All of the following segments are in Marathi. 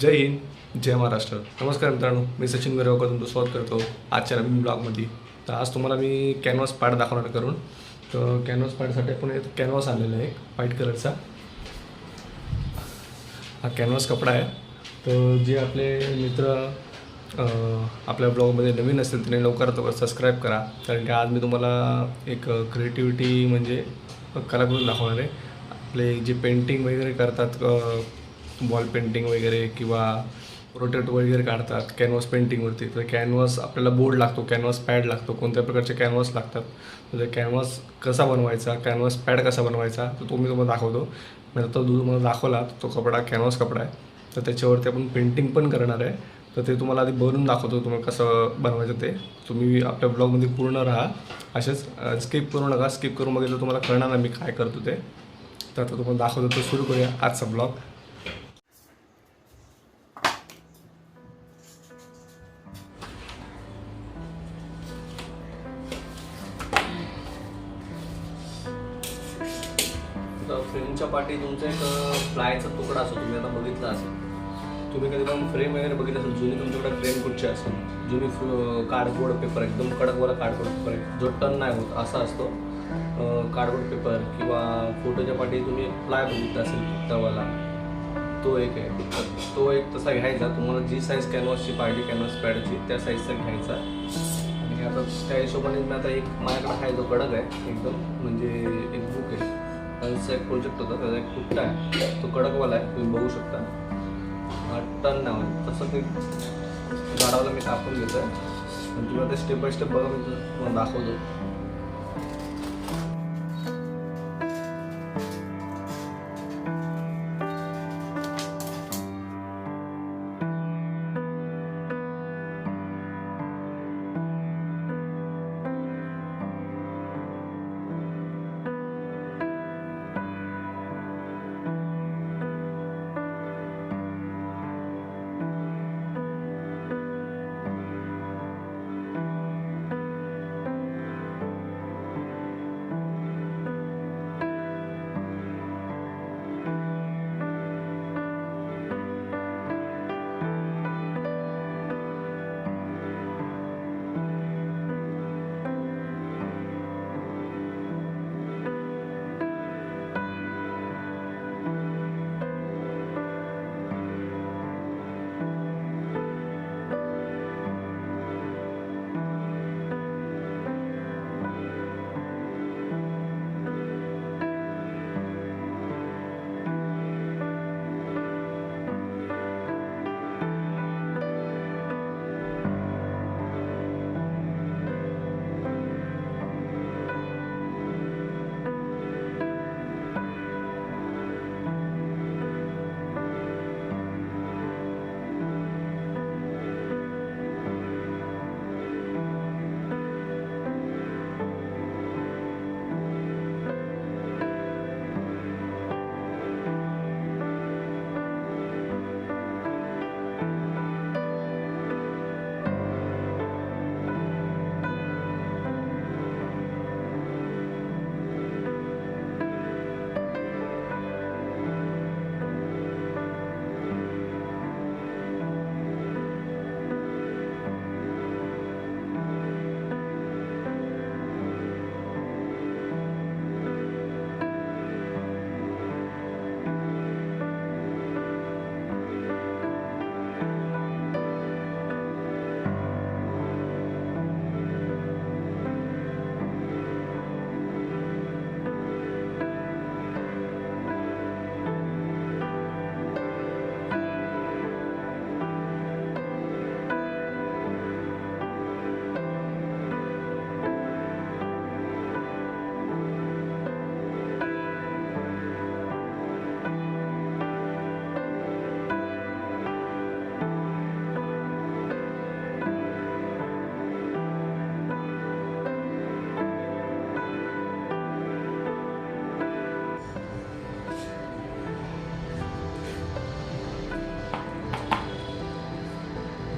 जय हिंद जय महाराष्ट्र. नमस्कार मित्रांनो मी सचिन मिरवकर तुमचं स्वागत करतो आजच्या नवीन ब्लॉगमध्ये. तर आज तुम्हाला मी कॅनव्हास पॅड दाखवणार करून. तर कॅनव्हास पाहण्यासाठी आपण एक कॅनव्हास आलेला आहे व्हाईट कलरचा हा कॅनव्हास कपडा आहे. तर जे आपले मित्र आपल्या ब्लॉगमध्ये नवीन असतील त्यांनी लवकरात लवकर सबस्क्राईब करा. कारण की आज मी तुम्हाला एक क्रिएटिव्हिटी म्हणजे कलाकृती दाखवणार आहे. आपले जे पेंटिंग वगैरे करतात वॉल पेंटिंग वगैरे किंवा रोटेट वगैरे काढतात कॅनव्हास पेंटिंगवरती तर कॅनव्हास आपल्याला बोर्ड लागतो कॅनव्हास पॅड लागतो कोणत्या प्रकारचे कॅनव्हास लागतात? तर कॅनव्हास कसा बनवायचा कॅनव्हास पॅड कसा बनवायचा तर तो मी तुम्हाला दाखवतो. मी आता तो तुम्हाला दाखवला तो कपडा कॅनव्हास कपडा आहे. तर त्याच्यावरती आपण पेंटिंग पण करणार आहे. तर ते तुम्हाला आधी बनवून दाखवतो तुम्हाला कसं बनवायचं ते. तुम्ही आपल्या ब्लॉगमध्ये पूर्ण राहा. असेच स्किप करू नका. स्किप करून बघितलं तुम्हाला कळणार नाही मी काय करतो ते. तर आता तुम्हाला दाखवतो तर सुरू करूया आजचा ब्लॉग फ्रेमच्या तुमचा एक प्लायचा तुकडा असतो तुम्ही आता बघितला असेल. तुम्ही कधी पण फ्रेम वगैरे बघितलं असेल जुनी तुमच्याकडे फ्रेम कुठची असेल जुनी कार्डबोर्ड पेपर एकदम कडकवाला कार्डबोर्ड पेपर आहे जो टन नाही होत असा असतो. कार्डबोर्ड पेपर किंवा फोटोच्या पाठी तुम्ही प्लाय बघितला असेल तवाला तो एक आहे. तो एक तसा घ्यायचा तुम्हाला जी साईज कॅनव्हासची पाहिजे कॅनव्हास पॅडची त्या साईजचा घ्यायचा. आणि आता त्या हिशोबाने मी आता एक माझ्याकडे हा जो कडक आहे एकदम म्हणजे एक त्यांचा एक प्रोजेक्ट होता त्याचा एक कुट्टा आहे तो कडकवाला आहे तुम्ही बघू शकता. हा टन नाव आहे तसं ते झाडाला मी कापून घेतो आहे आणि तुम्हाला ते स्टेप बाय स्टेप बघा मी तुम्हाला दाखवतो.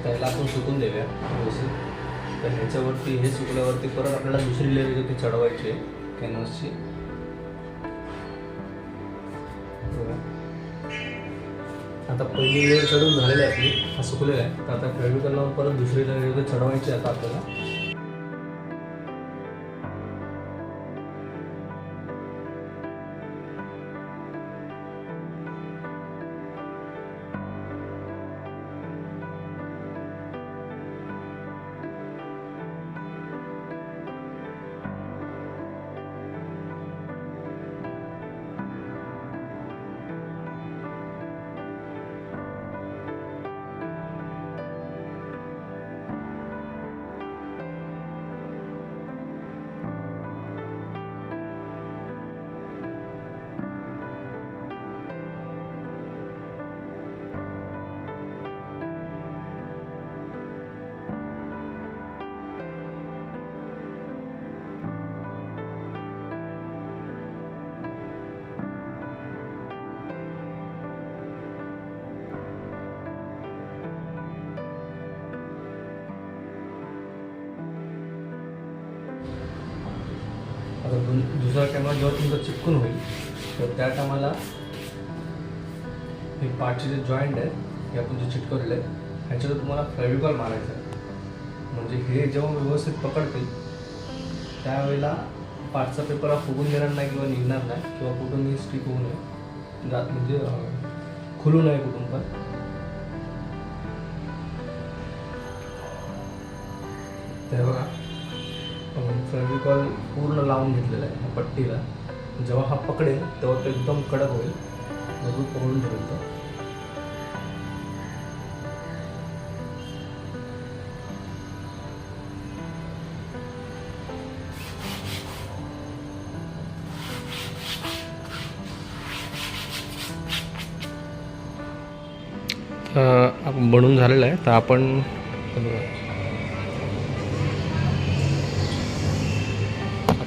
त्याला आपण सुकून देऊया व्यवस्थित. तर ह्याच्यावरती हे सुकल्यावरती परत आपल्याला दुसरी लेअर येते चढवायची आहे कॅनव्हसची आता पहिली लेअर चढून झालेली आहे आपली हा सुकलेला आहे. तर आता फेविकलवर परत दुसरी लेअर चढवायची आहे आता आपल्याला. आता दुसरा कॅमेरा जेव्हा तुमचा चिपकून होईल तर त्या टायमाला हे पार्टचे जे जॉईंट आहे हे आपण जे चिटकवलेलं आहे ह्याच्यावर तुम्हाला फेविकॉल मारायचं आहे. म्हणजे हे जेव्हा व्यवस्थित पकडतील त्यावेळेला पार्टचा पेपर हा फुगून देणार नाही किंवा निघणार नाही किंवा कुठूनही स्टिक होऊ नये. जात म्हणजे खुलू नये कुठून पण. तेव्हा बघा. फेविकॉल पूर्ण लावून घेतलेला आहे ह्या पट्टीला. जेव्हा हा पकडेल तेव्हा तो एकदम कडक होईल. मजबूत पकडून ठेवेल तो आपण झालेलं आहे. तर आपण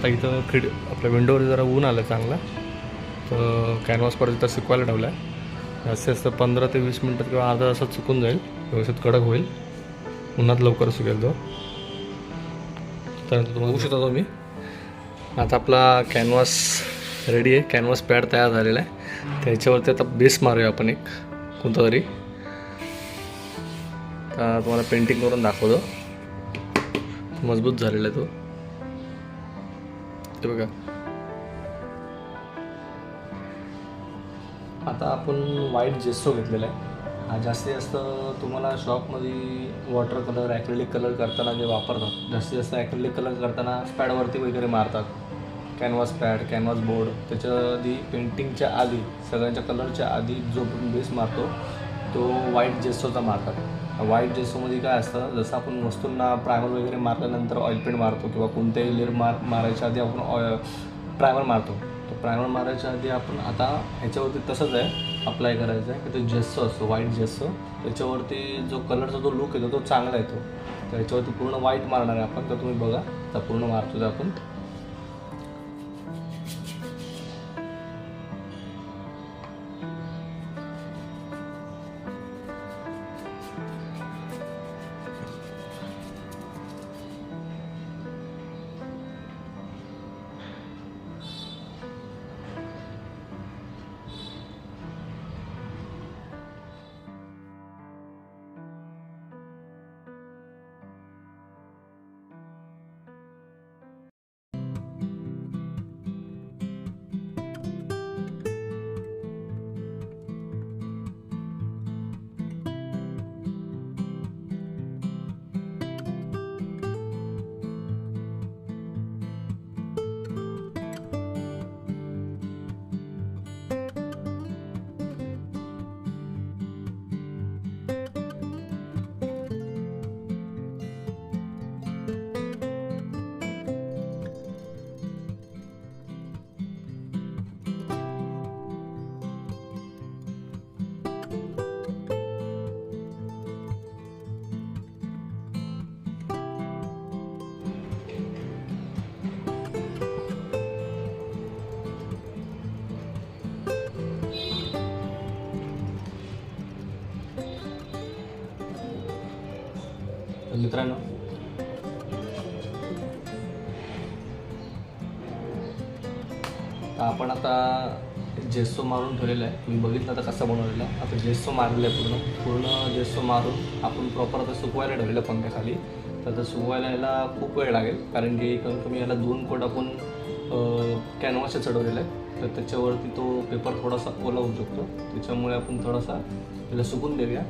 आता इथं खिड आपल्या विंडोवर जरा ऊन आलं चांगला. तर कॅनव्हास परत इथं सुकवायला ठेवला आहे जास्तीत जास्त पंधरा ते वीस मिनटात किंवा अर्धा तासात सुकून जाईल. व्यवस्थित कडक होईल. उन्हात लवकर सुकेल तो. त्यानंतर तुम्हाला बघू शकता तुम्ही आता आपला कॅनव्हास रेडी आहे. कॅनव्हास पॅड तयार झालेला आहे. त्याच्यावरती आता बेस मारूया आपण एक. कोणता तरी. तुम्हाला पेंटिंग करून दाखवतो. मजबूत झालेला आहे तो. ते बघा. आता आपण व्हाईट जेस्टो घेतलेला आहे. हा जास्तीत जास्त तुम्हाला शॉपमध्ये वॉटर कलर ॲक्रेलिक कलर करताना जे वापरतात जास्तीत जास्त ॲक्रेलिक कलर करताना पॅडवरती वगैरे मारतात. कॅनव्हास पॅड कॅनव्हास बोर्ड त्याच्या आधी पेंटिंगच्या आधी सगळ्यांच्या कलरच्या आधी जो बेस मारतो तो व्हाईट जेस्टोचा मारतात. व्हाईट जेसोमध्ये काय असतं जसं आपण वस्तूंना प्रायमर वगैरे मारल्यानंतर ऑइल पेंट मारतो किंवा कोणत्याही लेअर मार मारायच्या आधी आपण ऑय प्रायमर मारतो. तर प्रायमर मारायच्या आधी आपण आता ह्याच्यावरती तसंच आहे अप्लाय करायचं आहे. की तो जेस्सो असतो व्हाईट जेस्सो त्याच्यावरती जो कलरचा जो लुक येतो तो चांगला येतो. तर ह्याच्यावरती पूर्ण व्हाईट मारणार आहे आपण तर तुम्ही बघा तर पूर्ण मारतो ते आपण. मित्रांनो. तर आपण आता जेस्सो मारून ठेवलेला आहे. तुम्ही बघितलं आता कसा बनवलेला आहे. आता जेस्सो मारलेलं आहे पूर्ण. पूर्ण जेस्सो मारून आपण प्रॉपर आता सुकवायला ठेवलेलं पंख्याखाली. तर आता सुकवायला याला खूप वेळ लागेल. कारण की कमी कमी याला दोन कोट आपण कॅनव्हासचे चढवलेलं आहे. तर त्याच्यावरती तो पेपर थोडासा ओला होऊ शकतो त्याच्यामुळे आपण थोडासा त्याला सुकून देऊया.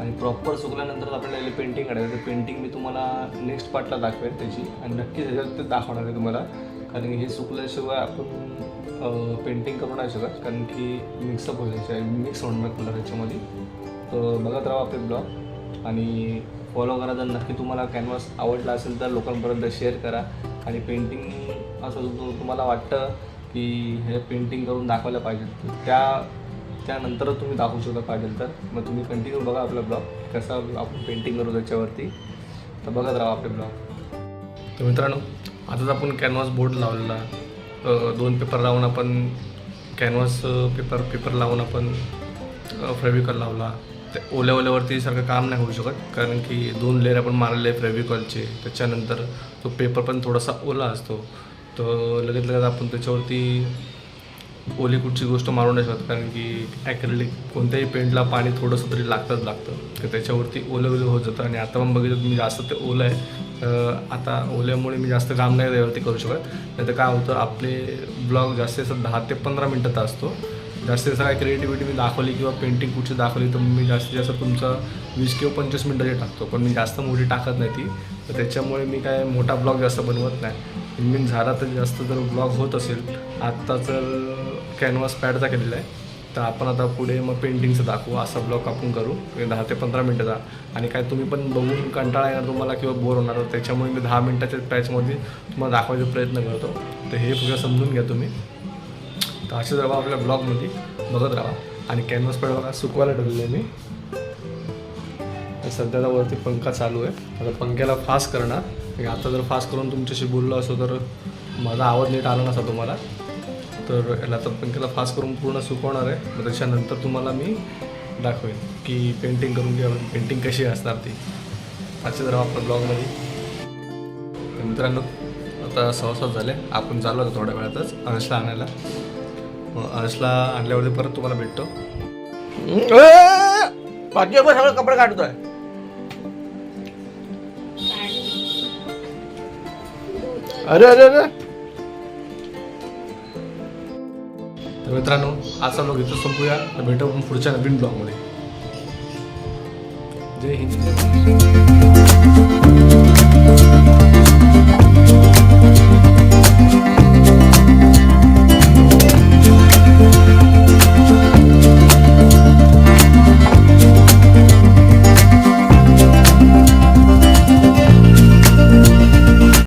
आणि प्रॉपर सुकल्यानंतर आपल्याला पेंटिंग काढायचं तर पेंटिंग मी तुम्हाला नेक्स्ट पार्टला दाखवेल त्याची. आणि नक्कीच ह्याच्यात ते दाखवणार आहे तुम्हाला. कारण की हे सुकल्याशिवाय आपण पेंटिंग करू नाही शकत. कारण की मिक्सअप आहे मिक्स होणार कलर याच्यामध्ये तर बघत राहा आपले ब्लॉग आणि फॉलो करा. जर नक्की तुम्हाला कॅनव्हास आवडला असेल तर लोकांपर्यंत शेअर करा. आणि पेंटिंग असं तुम्हाला वाटतं की हे पेंटिंग करून दाखवायला पाहिजे. त्या त्यानंतर तुम्ही दाखवू शकता पाहिजे तर. मग तुम्ही कंटिन्यू बघा आपला ब्लॉग कसा आपण पेंटिंग करू त्याच्यावरती. तर बघत राहा आपले ब्लॉग तर मित्रांनो आताच आपण कॅनव्हास बोर्ड लावलेला. दोन पेपर लावून आपण कॅनव्हास पेपर पेपर लावून आपण फेविकॉल लावला. ते ओल्या ओल्यावरती सारखं काम नाही होऊ शकत. कारण की दोन लेअर आपण मारलेले आहे फेविकॉलचे त्याच्यानंतर तो पेपर पण थोडासा ओला असतो. तर लगेच लगेच आपण त्याच्यावरती ओली कुठची गोष्ट मारू नाही शकत कारण की ॲक्रेलिक कोणत्याही पेंटला पाणी थोडंसं तरी लागतंच लागतं. तर त्याच्यावरती ओलं ओलं होत जातं आणि आता पण बघितलं तुम्ही जास्त ते ओलं आहे. तर आता ओल्यामुळे मी जास्त काम नाही त्यावरती करू शकत. नाही तर काय होतं आपले ब्लॉग जास्तीत जास्त दहा ते पंधरा मिनटाचा असतो. जास्तीत जास्त काय क्रिएटिव्हिटी मी दाखवली किंवा पेंटिंग कुठची दाखवली तर मी जास्तीत जास्त तुमचा वीस किंवा पंचवीस मिनटाची टाकतो. पण मी जास्त मोठी टाकत नाही ती. तर त्याच्यामुळे मी काय मोठा ब्लॉग जास्त बनवत नाही. मी झाला तर जास्त जर ब्लॉग होत असेल आत्ता जर कॅनव्हास पॅडचा केलेला आहे. तर आपण आता पुढे मग पेंटिंगचं दाखवू असा ब्लॉग आपण करू. दहा ते पंधरा मिनटाचा आणि काय तुम्ही पण बघून कंटाळा येणार तुम्हाला किंवा बोर होणार. त्याच्यामुळे मी दहा मिनटाच्या पॅचमध्ये तुम्हाला दाखवायचा प्रयत्न करतो. तर हे पुढे समजून घ्या तुम्ही. तर असेच राहा आपल्या ब्लॉगमध्ये बघत राहा. आणि कॅनव्हास पॅड बघा सुकवायला ठेवलेलं आहे मी. सध्याला वरती पंखा चालू आहे. आता पंख्याला फास्ट करणार. आता जर फास्ट करून तुमच्याशी बोललो असतो तर माझा आवाज नीट आला नसा तुम्हाला. तर याला आता पंख्याला फास्ट करून पूर्ण सुकवणार आहे. मग त्याच्यानंतर तुम्हाला मी दाखवेन की पेंटिंग करून घ्या पेंटिंग कशी असणार ती. असेच जरा आपल्या ब्लॉगमध्ये मित्रांनो आता सहा सात झाले. आपण चालू होतो थोड्या वेळातच अंशला आणायला. मग अंशला आणल्यावरती परत तुम्हाला भेटतो. बाकी सगळं कपडे काढतोय. अरे अरे अरे. तर मित्रांनो आजचा ब्लॉग इथं संपूया. तर भेटू आपण पुढच्या नवीन ब्लॉगमध्ये जय हिंद.